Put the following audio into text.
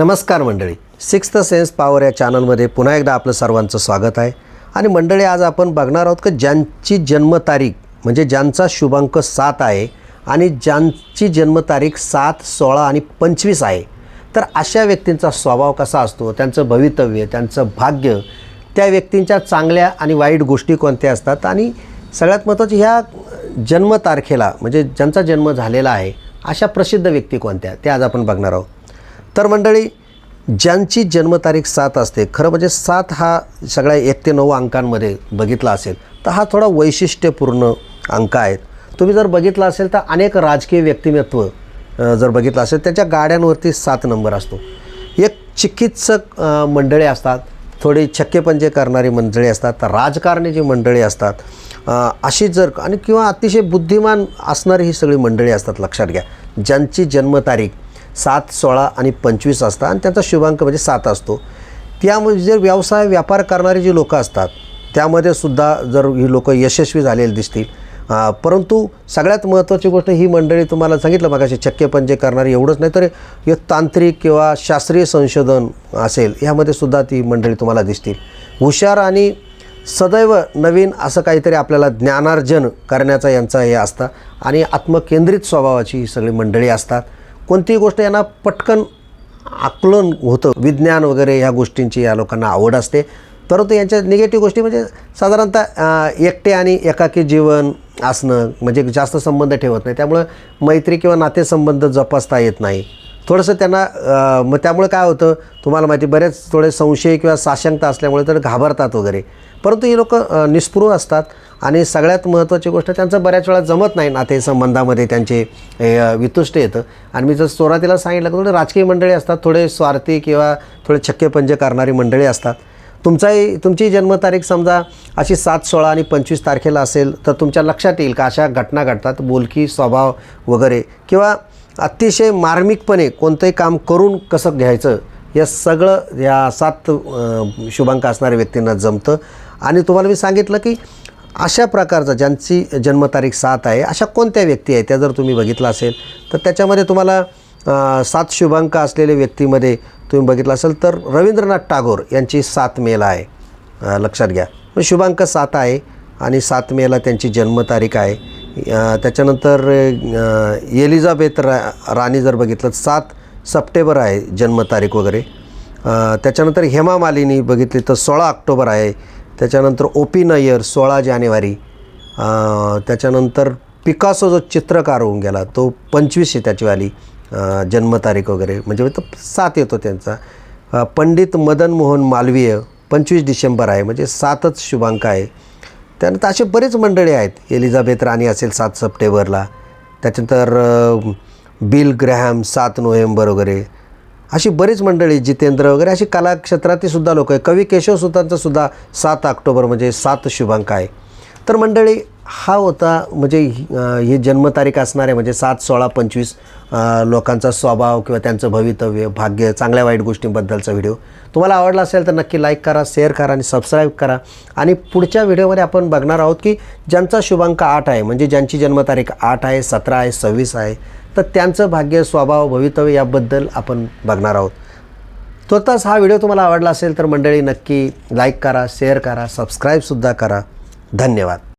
नमस्कार मंडळी. Sixth sense power या चॅनलमध्ये पुन्हा एकदा आपलं सर्वांचं स्वागत आहे. आणि मंडळी आज आपण बघणार आहोत की ज्यांची जन्मतारीख म्हणजे ज्यांचा शुभांक सात आहे आणि ज्यांची जन्मतारीख सात सोळा आणि पंचवीस आहे तर अशा व्यक्तींचा स्वभाव कसा असतो? त्यांचं भवितव्य त्यांचं भाग्य त्या व्यक्तींच्या चांगल्या आणि वाईट गोष्टी कोणत्या असतात? आणि सगळ्यात महत्त्वाचं ह्या जन्मतारखेला म्हणजे ज्यांचा जन्म झालेला आहे अशा प्रसिद्ध व्यक्ती कोणत्या? ते आज आपण बघणार आहोत. तर मंडळी ज्यांची जन्मतारीख सात असते खरं म्हणजे सात हा सगळ्या एक ते नऊ अंकांमध्ये बघितला असेल तर हा थोडा वैशिष्ट्यपूर्ण अंक आहेत. तुम्ही जर बघितला असेल तर अनेक राजकीय व्यक्तिमत्व जर बघितलं असेल त्याच्या गाड्यांवरती सात नंबर असतो. एक चिकित्सक मंडळी असतात थोडी छक्केपंजे करणारी मंडळी असतात तर राजकारणी जी मंडळी असतात अशी जर आणि किंवा अतिशय बुद्धिमान असणारी ही सगळी मंडळी असतात लक्षात घ्या. ज्यांची जन्मतारीख सात सोळा आणि पंचवीस असतात आणि त्यांचा शुभांक म्हणजे सात असतो. त्यामध्ये जर व्यवसाय व्यापार करणारी जी लोकं असतात त्यामध्ये सुद्धा जर ही लोकं यशस्वी झालेली दिसतील. परंतु सगळ्यात महत्त्वाची गोष्ट ही मंडळी तुम्हाला सांगितलं मगाशी चक्केपंजे करणारी एवढंच नाही तर हे तांत्रिक किंवा शास्त्रीय संशोधन असेल ह्यामध्ये सुद्धा ती मंडळी तुम्हाला दिसतील. हुशार आणि सदैव नवीन असं काहीतरी आपल्याला ज्ञानार्जन करण्याचा यांचा हे असतं आणि आत्मकेंद्रित स्वभावाची ही सगळी मंडळी असतात. कोणतीही गोष्ट यांना पटकन आकलन होतं. विज्ञान वगैरे ह्या गोष्टींची या लोकांना आवड असते. परंतु यांच्या निगेटिव्ह गोष्टी म्हणजे साधारणतः एकटे आणि एकाकी जीवन असणं म्हणजे जास्त संबंध ठेवत नाही. त्यामुळं मैत्री किंवा नातेसंबंध जपासता येत नाही. थोडंसं त्यांना मग त्यामुळे काय होतं तुम्हाला माहिती बरेच थोडे संशय किंवा साशंकता असल्यामुळे तर घाबरतात वगैरे. परंतु ही लोक निस्पृह असतात आणि सगळ्यात महत्त्वाची गोष्ट त्यांचं बऱ्याच वेळा जमत नाही नातेसंबंधामध्ये त्यांचे वितुष्ट येतं. आणि मी जर सुरुवातीला सांगितलं थोडे राजकीय मंडळी असतात थोडे स्वार्थी किंवा थोडे छक्केपंजे करणारी मंडळी असतात. तुमचाही तुमची जन्मतारीख समजा अशी सात सोळा आणि पंचवीस तारखेला असेल तर तुमच्या लक्षात येईल का अशा घटना घडतात बोलकी स्वभाव वगैरे? किंवा अतिशय मार्मिकपणे कोणतंही काम करून कसं घ्यायचं या सगळं या सात शुभांक असणाऱ्या व्यक्तींना जमतं. आणि तुम्हाला मी सांगितलं की अशा प्रकारचा ज्यांची जन्मतारीख सात आहे अशा कोणत्या व्यक्ती आहेत त्या जर तुम्ही बघितलं असेल तर त्याच्यामध्ये तुम्हाला सात शुभांक असलेल्या व्यक्तीमध्ये तुम्ही बघितलं असेल तर रवींद्रनाथ टागोर यांची सात मेला आहे. लक्षात घ्या. मग शुभांक सात आहे आणि सात मेला त्यांची जन्मतारीख आहे. त्याच्यानंतर एलिझाबेथ रा राणी जर बघितलं सात सप्टेंबर आहे जन्मतारीख वगैरे. त्याच्यानंतर हेमा मालिनी बघितली तर सोळा ऑक्टोबर आहे. त्याच्यानंतर ओ पी नय्यर सोळा जानेवारी. त्याच्यानंतर पिकासो जो चित्रकार होऊन गेला तो पंचवीस आहे त्याचीवाली जन्मतारीख वगैरे. म्हणजे तो सात येतो त्यांचा. पंडित मदन मोहन मालवीय पंचवीस डिसेंबर आहे. म्हणजे सातच शुभांक आहे. त्यानंतर असे बरेच मंडळी आहेत. एलिझाबेथ राणी असेल सात सप्टेंबरला. त्याच्यानंतर बिल ग्रॅहम सात नोव्हेंबर वगैरे. अशी बरीच मंडळी जितेंद्र वगैरे अशी कलाक्षेत्रातील सुद्धा लोक आहे कवी केशवसुतांचं सुद्धा सात ऑक्टोबर म्हणजे सात शुभांक आहे. तर मंडळी हा होता म्हणजे ही ही जन्मतारीख असणारे म्हणजे सात सोळा पंचवीस लोकांचा स्वभाव किंवा त्यांचं भवितव्य भाग्य चांगल्या वाईट गोष्टींबद्दलचा व्हिडिओ. तुम्हाला आवडला असेल तर नक्की लाईक करा शेअर करा आणि सबस्क्राईब करा. आणि पुढच्या व्हिडिओमध्ये आपण बघणार आहोत की ज्यांचा शुभांक आठ आहे म्हणजे ज्यांची जन्मतारीख आठ आहे सतरा आहे सव्वीस आहे तर त्यांचं भाग्य स्वभाव भवितव्य याबद्दल आपण बघणार आहोत. स्वतःच हा व्हिडिओ तुम्हाला आवडला असेल तर मंडळी नक्की लाईक करा शेअर करा सबस्क्राईबसुद्धा करा. धन्यवाद.